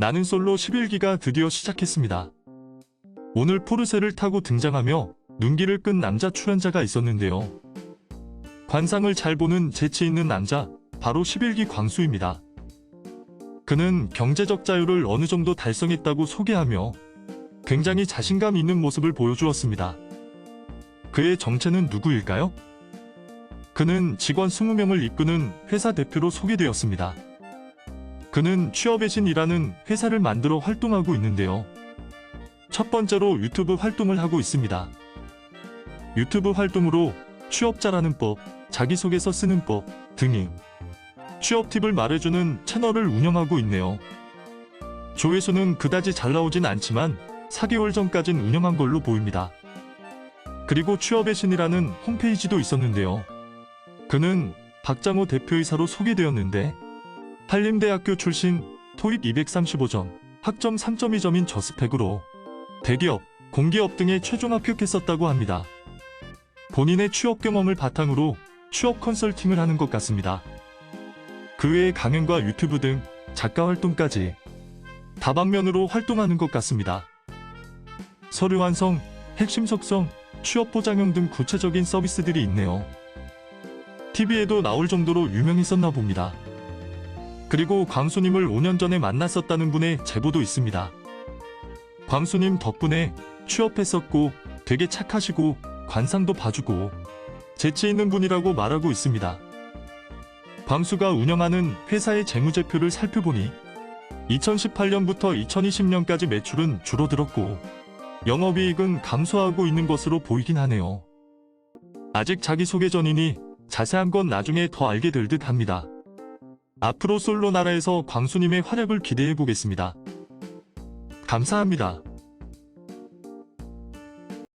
나는 솔로 11기가 드디어 시작했습니다. 오늘 포르쉐를 타고 등장하며 눈길을 끈 남자 출연자가 있었는데요. 관상을 잘 보는 재치 있는 남자, 바로 11기 광수입니다. 그는 경제적 자유를 어느 정도 달성했다고 소개하며 굉장히 자신감 있는 모습을 보여주었습니다. 그의 정체는 누구일까요? 그는 직원 20명을 이끄는 회사 대표로 소개되었습니다. 그는 취업의 신이라는 회사를 만들어 활동하고 있는데요. 첫 번째로 유튜브 활동을 하고 있습니다. 유튜브 활동으로 취업자라는 법, 자기소개서 쓰는 법 등이 취업 팁을 말해주는 채널을 운영하고 있네요. 조회수는 그다지 잘 나오진 않지만 4개월 전까진 운영한 걸로 보입니다. 그리고 취업의 신이라는 홈페이지도 있었는데요. 그는 박장호 대표이사로 소개되었는데 한림대학교 출신 토익 235점, 학점 3.2점인 저 스펙으로 대기업, 공기업 등에 최종 합격했었다고 합니다. 본인의 취업 경험을 바탕으로 취업 컨설팅을 하는 것 같습니다. 그 외에 강연과 유튜브 등 작가 활동까지 다방면으로 활동하는 것 같습니다. 서류 완성, 핵심 속성, 취업 보장형 등 구체적인 서비스들이 있네요. TV에도 나올 정도로 유명했었나 봅니다. 그리고 광수님을 5년 전에 만났었다는 분의 제보도 있습니다. 광수님 덕분에 취업했었고 되게 착하시고 관상도 봐주고 재치 있는 분이라고 말하고 있습니다. 광수가 운영하는 회사의 재무제표를 살펴보니 2018년부터 2020년까지 매출은 줄어들었고 영업이익은 감소하고 있는 것으로 보이긴 하네요. 아직 자기소개 전이니 자세한 건 나중에 더 알게 될 듯 합니다. 앞으로 솔로 나라에서 광수님의 활약을 기대해 보겠습니다. 감사합니다.